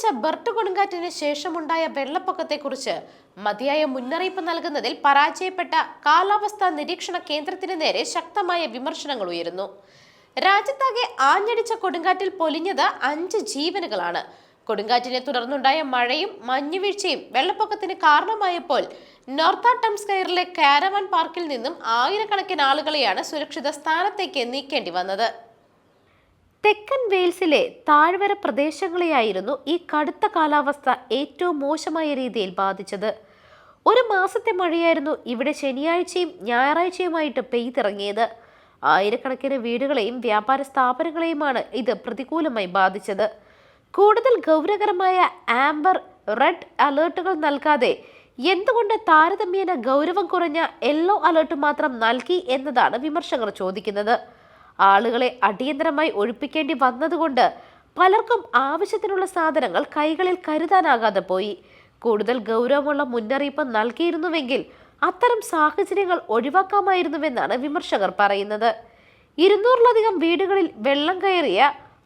ആഞ്ഞടിച്ച ബർട്ട് കൊടുങ്കാറ്റിന് ശേഷമുണ്ടായ വെള്ളപ്പൊക്കത്തെക്കുറിച്ച് മതിയായ മുന്നറിയിപ്പ് നൽകുന്നതിൽ പരാജയപ്പെട്ട കാലാവസ്ഥാ നിരീക്ഷണ കേന്ദ്രത്തിന് നേരെ ശക്തമായ വിമർശനങ്ങൾ ഉയരുന്നു. രാജ്യത്താകെ ആഞ്ഞടിച്ച കൊടുങ്കാറ്റിൽ പൊലിഞ്ഞത് അഞ്ച് ജീവനുകളാണ്. കൊടുങ്കാറ്റിനെ തുടർന്നുണ്ടായ മഴയും മഞ്ഞുവീഴ്ചയും വെള്ളപ്പൊക്കത്തിന് കാരണമായപ്പോൾ നോർത്ത ടംസ്കയറിലെ കാരവാൻ പാർക്കിൽ നിന്നും ആയിരക്കണക്കിന് ആളുകളെയാണ് സുരക്ഷിത സ്ഥാനത്തേക്ക് നീക്കേണ്ടി വന്നത്. തെക്കൻ വെയിൽസിലെ താഴ്വര പ്രദേശങ്ങളെയായിരുന്നു ഈ കടുത്ത കാലാവസ്ഥ ഏറ്റവും മോശമായ രീതിയിൽ ബാധിച്ചത്. ഒരു മാസത്തെ മഴയായിരുന്നു ഇവിടെ ശനിയാഴ്ചയും ഞായറാഴ്ചയുമായിട്ട് പെയ്തിറങ്ങിയത്. ആയിരക്കണക്കിന് വീടുകളെയും വ്യാപാര സ്ഥാപനങ്ങളെയുമാണ് ഇത് പ്രതികൂലമായി ബാധിച്ചത്. കൂടുതൽ ഗൗരവകരമായ ആംബർ റെഡ് അലേർട്ടുകൾ നൽകാതെ എന്തുകൊണ്ട് താരതമ്യേന ഗൗരവം കുറഞ്ഞ യെല്ലോ അലേർട്ട് മാത്രം നൽകി എന്നതാണ് വിമർശകർ ചോദിക്കുന്നത്. ആളുകളെ അടിയന്തരമായി ഒഴിപ്പിക്കേണ്ടി വന്നതുകൊണ്ട് പലർക്കും ആവശ്യത്തിനുള്ള സാധനങ്ങൾ കൈകളിൽ കരുതാനാകാതെ പോയി. കൂടുതൽ ഗൗരവമുള്ള മുന്നറിയിപ്പ് നൽകിയിരുന്നുവെങ്കിൽ അത്തരം സാഹചര്യങ്ങൾ ഒഴിവാക്കാമായിരുന്നുവെന്നാണ് വിമർശകർ പറയുന്നത്. ഇരുന്നൂറിലധികം വീടുകളിൽ വെള്ളം കയറിയ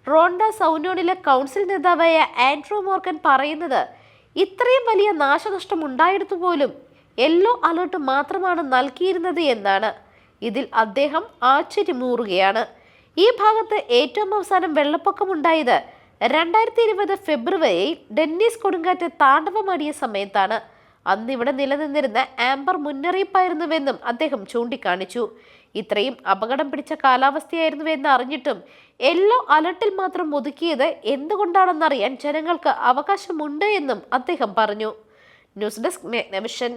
റോണ്ട സൗനോണിലെ കൗൺസിൽ നേതാവായ ആൻഡ്രൂ മോർഗൻ പറയുന്നത് ഇത്രയും വലിയ നാശനഷ്ടം ഉണ്ടായിരുന്നു പോലും യെല്ലോ അലേർട്ട് മാത്രമാണ് നൽകിയിരുന്നത് എന്നാണ്. ഇതിൽ അദ്ദേഹം ആശ്ചര്യമൂറുകയാണ്. ഈ ഭാഗത്ത് ഏറ്റവും അവസാനം വെള്ളപ്പൊക്കമുണ്ടായത് രണ്ടായിരത്തി ഇരുപത് ഫെബ്രുവരിയിൽ ഡെന്നീസ് കൊടുങ്കാറ്റ് താണ്ഡവമാടിയ സമയത്താണ്. അന്ന് ഇവിടെ നിലനിന്നിരുന്ന ആംബർ മുന്നറിയിപ്പായിരുന്നുവെന്നും അദ്ദേഹം ചൂണ്ടിക്കാണിച്ചു. ഇത്രയും അപകടം പിടിച്ച കാലാവസ്ഥയായിരുന്നുവെന്ന് അറിഞ്ഞിട്ടും യെല്ലോ അലർട്ടിൽ മാത്രം ഒതുക്കിയത് എന്തുകൊണ്ടാണെന്നറിയാൻ ജനങ്ങൾക്ക് അവകാശമുണ്ട് എന്നും അദ്ദേഹം പറഞ്ഞു. News desk മെഗ്നവിഷൻ